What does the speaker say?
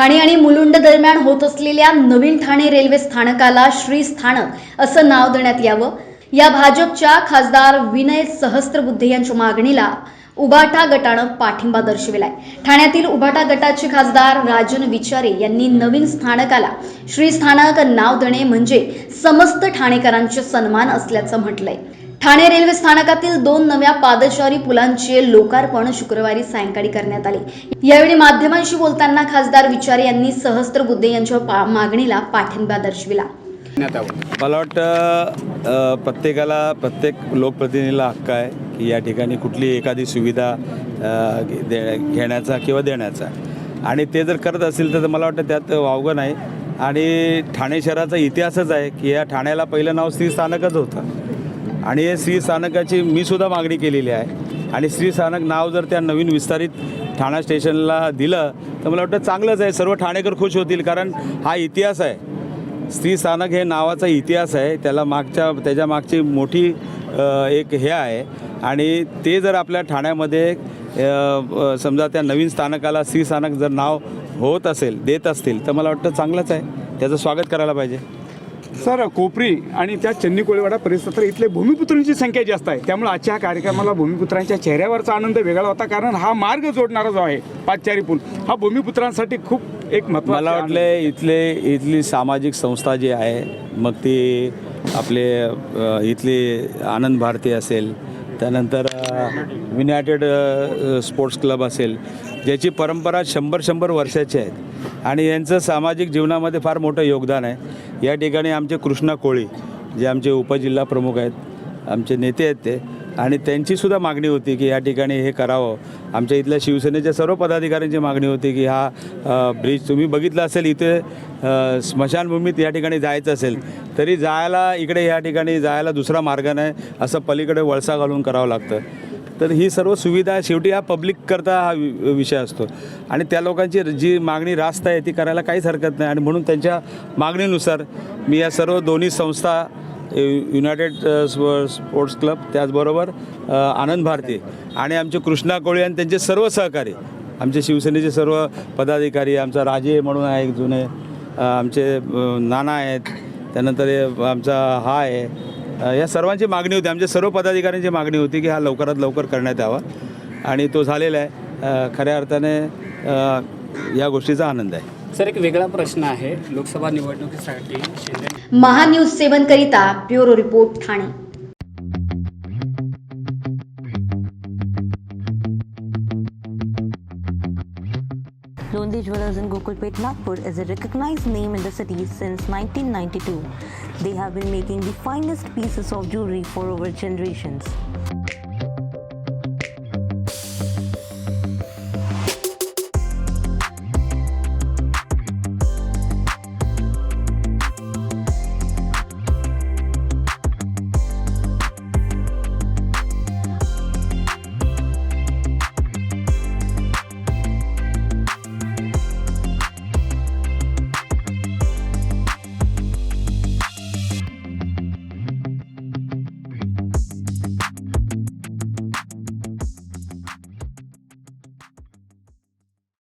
ठाणे आणि मुलुंड दरम्यान होत असलेल्या नवीन ठाणे रेल्वे स्थानकाला श्री स्थानक असं नाव देण्यात यावं. या भाजपच्या खासदार विनय सहस्त्रबुद्धे यांच्या मागणीला उबाटा गटानं पाठिंबा दर्शविलाय. ठाण्यातील उबाटा गटाचे खासदार राजन विचारे यांनी नवीन स्थानकाला श्री स्थानक नाव देणे म्हणजे समस्त ठाणेकरांचे सन्मान असल्याचं म्हटलंय. ठाणे रेल्वे स्थानकातील दोन नव्या पादचारी पुलांचे लोकार्पण शुक्रवारी सायंकाळी करण्यात आले. यावेळी माध्यमांशी बोलताना खासदार विचारे यांनी सहस्त्रबुद्धे यांच्या पा- मागणीला पाठिंबा दर्शविला. मला वाटतं प्रत्येकाला प्रत्येक लोकप्रतिनिधीला हक्क आहे की या ठिकाणी कुठली एखादी सुविधा घेण्याचा किंवा देण्याचा. आणि ते जर करत असतील तर मला वाटतं त्यात वावगं नाही. आणि ठाणे शहराचा इतिहासच आहे की या ठाण्याला पहिलं नाव श्री स्थानकच होतं. आणि हे श्री स्थानकाची मी सुद्धा मागणी केलेली आहे. आणि श्री स्थानक नाव जर त्या नवीन विस्तारित ठाणा स्टेशनला दिलं तर मला वाटतं चांगलंच आहे. सर्व ठाणेकर खुश होतील कारण हा इतिहास आहे. स्त्री स्थानक हे नावाचा इतिहास आहे. त्याला मागच्या त्याच्या मागची मोठी एक हे आहे. आणि ते जर आपल्या ठाण्यामध्ये समजा त्या नवीन स्थानकाला स्त्री स्थानक जर नाव होत असेल देत असतील तर मला वाटतं चांगलंच आहे. त्याचं स्वागत करायला पाहिजे. सर कोपरी आणि त्या चन्नी कोळीवाडा परिसरात इथले भूमिपुत्रांची संख्या जास्त आहे. त्यामुळे आजच्या कार्यक्रमाला भूमिपुत्रांच्या चेहऱ्यावरचा आनंद वेगळा होता. कारण हा मार्ग जोडणारा जो आहे पाचचारी पूल हा भूमिपुत्रांसाठी खूप एक महत्त्वाचा मला वाटले इथले इथली सामाजिक संस्था जी आहे मग ती आपले इथली आनंद भारती असेल त्यानंतर युनायटेड स्पोर्ट्स क्लब असेल ज्याची परंपरा शंभर शंभर वर्षाची आहेत आणि यांचं सामाजिक जीवनामध्ये फार मोठं योगदान आहे. या ठिकाणी आमचे कृष्णा कोळी जे आमचे उपजिल्हा प्रमुख आहेत आमचे नेते आहेत ते आणि त्यांचीसुद्धा मागणी होती की या ठिकाणी हे करावं. आमच्या इथल्या शिवसेनेच्या सर्व पदाधिकाऱ्यांची मागणी होती की हा ब्रिज तुम्ही बघितलं असेल इथे स्मशानभूमीत या ठिकाणी जायचं असेल तरी जायला इकडे या ठिकाणी जायला दुसरा मार्ग नाही असं पलीकडे वळसा घालून करावं लागतं. तर ही सर्व सुविधा शेवटी हा पब्लिक करता हा वि- विषय असतो. आणि त्या लोकांची जी मागणी रास्त आहे ती करायला काहीच हरकत नाही. आणि म्हणून त्यांच्या मागणीनुसार मी या सर्व दोन्ही संस्था युनायटेड स्पोर्ट्स क्लब त्याचबरोबर आनंद भारती आणि आमचे कृष्णा कोळी आणि त्यांचे सर्व सहकारी आमचे शिवसेनेचे सर्व पदाधिकारी आमचा राजे म्हणून आहे एक जुने आमचे नाना आहेत. त्यानंतर आमचा हा आहे. या सर्वांची मागणी होती. आमच्या सर्व पदाधिकाऱ्यांची मागणी होती की हा लवकरात लवकर करण्यात यावा. आणि तो झालेला आहे. खऱ्या अर्थाने या गोष्टीचा आनंद आहे. सर एक वेगळा प्रश्न आहे. लोकसभा निवडणुकीसाठी महान्यूज सेवन करिता bureau report Thane. Londi Jewelers in Gokulpet, Nagpur is a recognized name in the city since 1992. They have been making the finest pieces of jewelry for over generations.